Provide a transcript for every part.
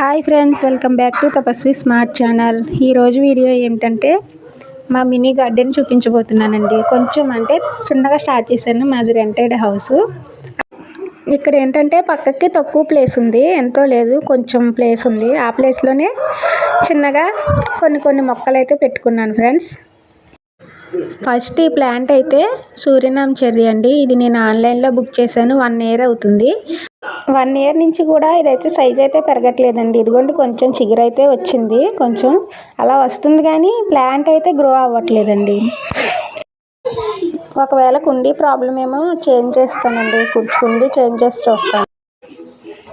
Hi friends welcome back to Tapasvi smart channel. ఈరోజు video ఏమిటంటే మా మినీ గార్డెన్ చూపించబోతున్నానండి. కొంచెం అంటే చిన్నగా స్టార్ట్ చేశాను మాది రెంటెడ్ హౌస్. ఇక్కడ ఏంటంటే పక్కకి తక్కువ ప్లేస్ ఉంది ఎంతో లేదు కొంచెం ప్లేస్ ఉంది. ఆ ప్లేస్లోనే చిన్నగా కొన్ని కొన్ని మొక్కలు అయితే పెట్టుకున్నాను ఫ్రెండ్స్. ఫస్ట్ ఈ ప్లాంట్ అయితే సూర్యనామ చెర్రీ అండి. ఇది నేను ఆన్లైన్లో బుక్ చేశాను. వన్ ఇయర్ అవుతుంది. వన్ ఇయర్ నుంచి కూడా ఇదైతే సైజ్ అయితే పెరగట్లేదండి. ఇదిగోండి కొంచెం చిగురైతే వచ్చింది. కొంచెం అలా వస్తుంది కానీ ప్లాంట్ అయితే గ్రో అవ్వట్లేదండి. ఒకవేళ కుండీ ప్రాబ్లం ఏమో చేంజ్ చేస్తానండి. కుండీ చేంజ్ చేసి చూస్తాను.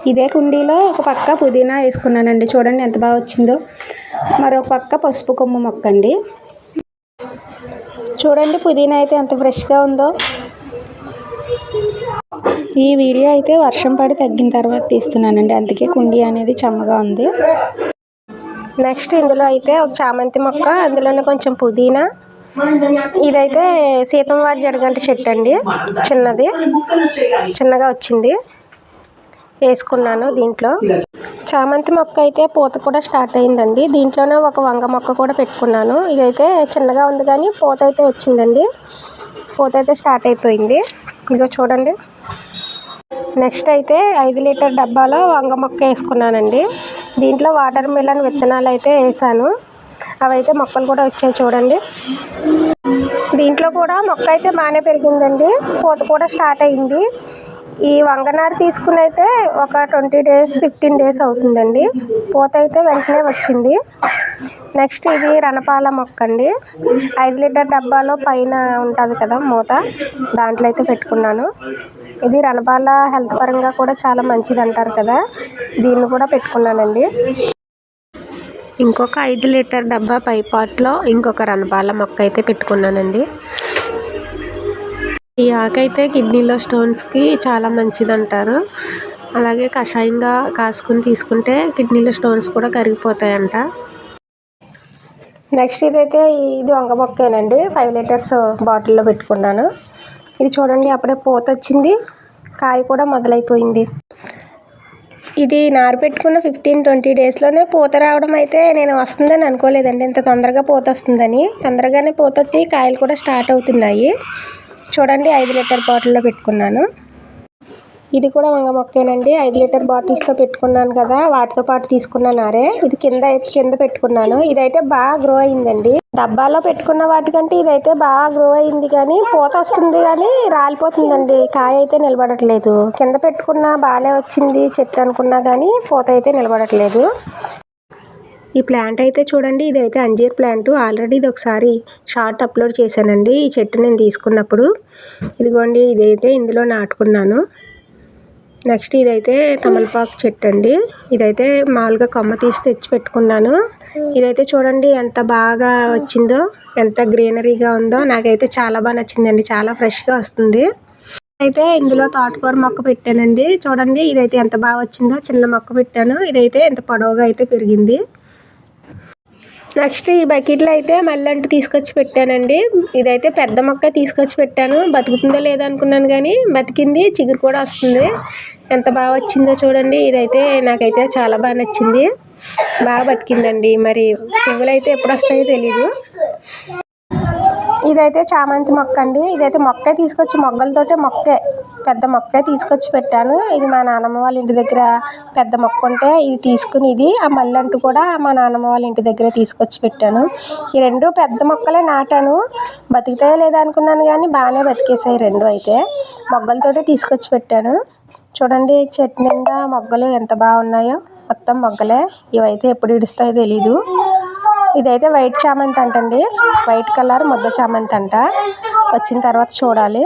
ఇదే కుండీలో ఒక పక్క పుదీనా వేసుకున్నానండి. చూడండి ఎంత బాగా వచ్చిందో. మరొక పక్క పసుపు కొమ్ము మొక్క అండి చూడండి పుదీనా అయితే ఎంత ఫ్రెష్గా ఉందో. ఈ వీడియో అయితే వర్షం పడి తగ్గిన తర్వాత తీస్తున్నానండి. అందుకే కుండీ అనేది చెమ్మగా ఉంది. నెక్స్ట్ ఇందులో అయితే ఒక చామంతి మొక్క అందులోనే కొంచెం పుదీనా. ఇదైతే సీతంవారి జడగంట చెట్టు అండి. చిన్నది. చిన్నగా వచ్చింది. వేసుకున్నాను దీంట్లో. చామంతి మొక్క అయితే పూత కూడా స్టార్ట్ అయిందండి. దీంట్లోనే ఒక వంగ మొక్క కూడా పెట్టుకున్నాను. ఇదైతే చిన్నగా ఉంది కానీ పూత అయితే వచ్చిందండి. పూత అయితే స్టార్ట్ అయిపోయింది. ఇదిగో చూడండి. నెక్స్ట్ అయితే ఐదు లీటర్ డబ్బాలో వంగ మొక్క వేసుకున్నానండి. దీంట్లో వాటర్ మిలన్ విత్తనాలు అయితే వేసాను. అవైతే మొక్కలు కూడా వచ్చాయి చూడండి. దీంట్లో కూడా మొక్క అయితే బాగానే పెరిగిందండి. పూత కూడా స్టార్ట్ అయింది. ఈ వంగనార తీసుకుని అయితే ఒక ట్వంటీ డేస్ ఫిఫ్టీన్ డేస్ అవుతుందండి. పూత అయితే వెంటనే వచ్చింది. నెక్స్ట్ ఇది రణపాల మొక్క అండి. ఐదు లీటర్ డబ్బాలో పైన ఉంటుంది కదా మూత. దాంట్లో అయితే పెట్టుకున్నాను. ఇది రణపాల హెల్త్ పరంగా కూడా చాలా మంచిది అంటారు కదా. దీన్ని కూడా పెట్టుకున్నానండి. ఇంకొక ఐదు లీటర్ డబ్బా పై పాట్లో ఇంకొక రణపాల మొక్క అయితే పెట్టుకున్నానండి. ఈ ఆకైతే కిడ్నీలో స్టోన్స్కి చాలా మంచిది అంటారు అలాగే కషాయంగా కాసుకుని తీసుకుంటే కిడ్నీలో స్టోన్స్ కూడా కరిగిపోతాయంట. నెక్స్ట్ ఇదైతే ఇది వంగ మొక్కేనండి. ఫైవ్ లీటర్స్ బాటిల్లో పెట్టుకున్నాను. ఇది చూడండి అప్పుడే పూత వచ్చింది కాయ కూడా మొదలైపోయింది. ఇది నారు పెట్టుకున్న ఫిఫ్టీన్ ట్వంటీ డేస్లోనే పూత రావడం అయితే నేను వస్తుందని అనుకోలేదండి. ఇంత తొందరగా పూత వస్తుందని తొందరగానే పూత వచ్చి కాయలు కూడా స్టార్ట్ అవుతున్నాయి. చూడండి ఐదు లీటర్ బాటిల్లో పెట్టుకున్నాను. ఇది కూడా వంగ మొక్కేనండి. ఐదు లీటర్ బాటిల్స్తో పెట్టుకున్నాను కదా వాటితో పాటు తీసుకున్నాను అరే ఇది కింద కింద పెట్టుకున్నాను. ఇదైతే బాగా గ్రో అయిందండి. డబ్బాలో పెట్టుకున్న వాటికంటే ఇదైతే బాగా గ్రో అయింది కానీ పూత వస్తుంది కానీ రాలిపోతుందండి. కాయ అయితే నిలబడట్లేదు. కింద పెట్టుకున్నా బాగానే వచ్చింది చెట్టు అనుకున్నా కానీ పూత అయితే నిలబడట్లేదు. ఈ ప్లాంట్ అయితే చూడండి ఇదైతే అంజీర్ ప్లాంట్. ఆల్రెడీ ఇది ఒకసారి షార్ట్ అప్లోడ్ చేశానండి. ఈ చెట్టు నేను తీసుకున్నప్పుడు. ఇదిగోండి ఇదైతే ఇందులో నాటుకున్నాను. నెక్స్ట్ ఇదైతే తమలపాకు చెట్టు అండి ఇదైతే మామూలుగా కొమ్మ తీసి తెచ్చి పెట్టుకున్నాను. ఇదైతే చూడండి ఎంత బాగా వచ్చిందో ఎంత గ్రీనరీగా ఉందో. నాకైతే చాలా బాగా నచ్చిందండి. చాలా ఫ్రెష్గా వస్తుంది. అయితే ఇందులో తోటకూర మొక్క పెట్టానండి. చూడండి ఇదైతే ఎంత బాగా వచ్చిందో చిన్న మొక్క పెట్టాను. ఇదైతే ఎంత పొడవుగా అయితే పెరిగింది. నెక్స్ట్ ఈ బకెట్లో అయితే మల్లంటి తీసుకొచ్చి పెట్టానండి. ఇదైతే పెద్ద మొక్క తీసుకొచ్చి పెట్టాను. బతుకుతుందో లేదో అనుకున్నాను కానీ బతికింది. చిగురు కూడా వస్తుంది. ఎంత బాగా వచ్చిందో చూడండి. ఇదైతే నాకైతే చాలా బాగా నచ్చింది. బాగా బతికిందండి. మరి పువ్వులు అయితే ఎప్పుడు వస్తాయో తెలీదు. ఇదైతే చామంతి మొక్క అండి. ఇదైతే మొక్క తీసుకొచ్చి మొగ్గలతోటే మొక్కే. పెద్ద మొక్కే తీసుకొచ్చి పెట్టాను. ఇది మా నాన్నమ్మ వాళ్ళ ఇంటి దగ్గర పెద్ద మొక్క ఉంటే ఇది తీసుకుని ఇది ఆ మల్లంటూ కూడా మా నాన్నమ్మ వాళ్ళ ఇంటి దగ్గర తీసుకొచ్చి పెట్టాను. ఈ రెండు పెద్ద మొక్కలే నాటాను. బతుకుతాయో లేదా అనుకున్నాను కానీ బాగానే బతికేసాయి రెండు అయితే. మొగ్గలతోటే తీసుకొచ్చి పెట్టాను. చూడండి చెట్టు నిండా మొగ్గలు ఎంత బాగున్నాయో. మొత్తం మొగ్గలే. ఇవైతే ఎప్పుడు ఇడుస్తాయో తెలీదు. ఇదైతే వైట్ చామంతి అంటండి. వైట్ కలర్ ముద్ద చామంతి అంట. వచ్చిన తర్వాత చూడాలి.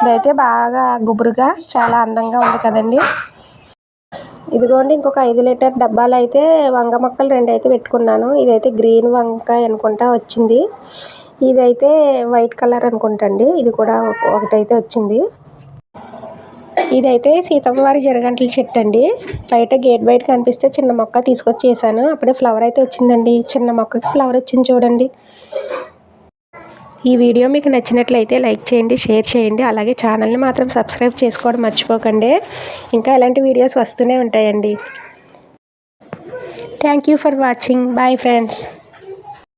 ఇదైతే బాగా గుబురుగా చాలా అందంగా ఉంది కదండి. ఇదిగోండి ఇంకొక ఐదు లీటర్ డబ్బాలు అయితే వంగ మొక్కలు రెండు అయితే పెట్టుకున్నాను. ఇదైతే గ్రీన్ వంకాయ అనుకుంటా వచ్చింది. ఇదైతే వైట్ కలర్ అనుకుంటా అండి ఇది కూడా ఒకటైతే వచ్చింది. ఇదైతే సీతమ్మవారి జరగంటల చెట్టు అండి. బయట గేట్ బయట కనిపిస్తే చిన్న మొక్క తీసుకొచ్చి వేసాను అప్పుడే ఫ్లవర్ అయితే వచ్చిందండి. చిన్న మొక్కకి ఫ్లవర్ వచ్చింది చూడండి. ఈ వీడియో మీకు నచ్చినట్లయితే లైక్ చేయండి షేర్ చేయండి. అలాగే ఛానల్ని మాత్రం సబ్స్క్రైబ్ చేసుకోవడం మర్చిపోకండి. ఇంకా ఇలాంటి వీడియోస్ వస్తూనే ఉంటాయండి. Thank you for watching bye friends